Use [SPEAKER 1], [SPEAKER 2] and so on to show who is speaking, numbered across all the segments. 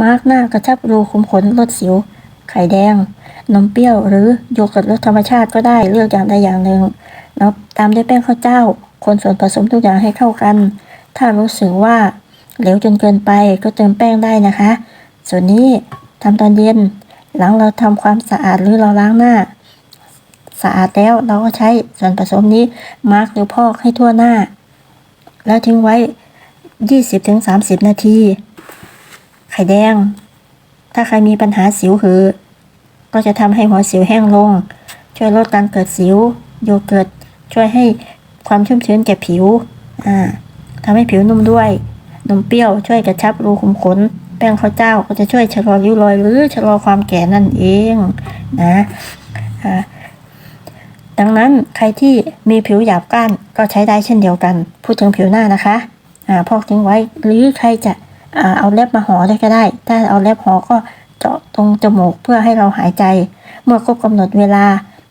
[SPEAKER 1] มาร์กหน้ากระชับรูขุมขนลดสิว ไข่แดง นมเปรี้ยวหรือโยเกิร์ตรสธรรมชาติก็ได้เลือกอย่างใดอย่างหนึ่งแล้วตามด้วยแป้งข้าวเจ้า คนส่วนผสมทุกอย่างให้เข้ากัน ถ้ารู้สึกว่าเหลวจนเกินไปก็เติมแป้งได้นะคะ ส่วนนี้ทำตอนเย็น หลังเราทำความสะอาดหรือเราล้างหน้า สะอาดแล้วเราก็ใช้ส่วนผสมนี้มาร์กหรือพอกให้ทั่วหน้า แล้วทิ้งไว้ 20-30 นาที ไข่แดง ถ้าใครมีปัญหาสิวหือ ก็จะทำให้หัวสิวแห้งลง ช่วยลดการเกิดสิว โยเกิร์ตช่วยให้ความชุ่มชื้นแก่ผิวอ่าทำให้ผิวนุ่มด้วย นมเปรี้ยวช่วยกระชับรูขุมขน แป้งข้าวเจ้าก็จะช่วยชะลอริ้วรอย หรือชะลอความแก่นั่นเองนะอ่าดังนั้นใครที่มีผิวหยาบก้านก็ใช้ได้เช่นเดียวกัน พูดถึงผิวหน้านะคะอ่าพอกทิ้งไว้หรือใครจะ เอาเล็บมาห่อได้ก็ได้ ถ้าเอาเล็บห่อก็เจาะตรงจมูกเพื่อให้เราหายใจ เมื่อครบกำหนดเวลา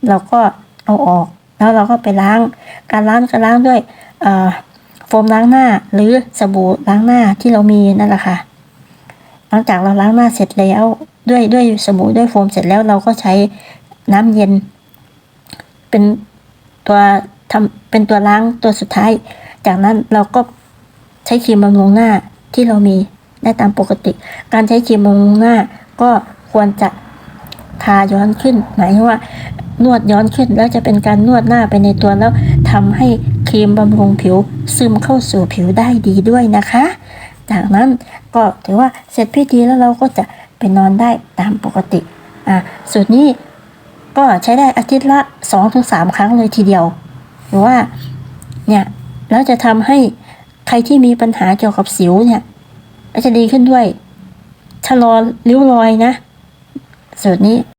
[SPEAKER 1] เราก็เอาออก แล้วเราก็ไปล้าง การล้างก็ล้างด้วยโฟมล้างหน้าหรือสบู่ล้างหน้าที่เรามีนั่นแหละค่ะ หลังจากเราล้างหน้าเสร็จแล้วด้วยด้วยสบู่ด้วยโฟมเสร็จแล้วเราก็ใช้น้ำเย็น เป็นตัวทำเป็นตัวล้างตัวสุดท้าย จากนั้นเราก็ใช้ครีมบำรุงหน้า ที่เรามีได้ตามปกติ การใช้ครีมบำรุงหน้าก็ควรจะทาย้อนขึ้น หมายถึงว่านวดย้อนขึ้นแล้วจะเป็นการนวดหน้าไปในตัวแล้วทำให้ครีมบำรุงผิวซึมเข้าสู่ผิวได้ดีด้วยนะคะ จากนั้นก็ถือว่าเสร็จพิธีแล้วเราก็จะไปนอนได้ตามปกติอะสูตรนี้ก็ใช้ได้อาทิตย์ละสองถึงสามครั้งเลยทีเดียว หรือว่าเนี่ยแล้วจะทำให้ รที่มีปัญหาเกี่ยวกับสิวเนี่ยก็จะดีขึ้นด้วยชะลอริ้วรอยนะสูตรนี้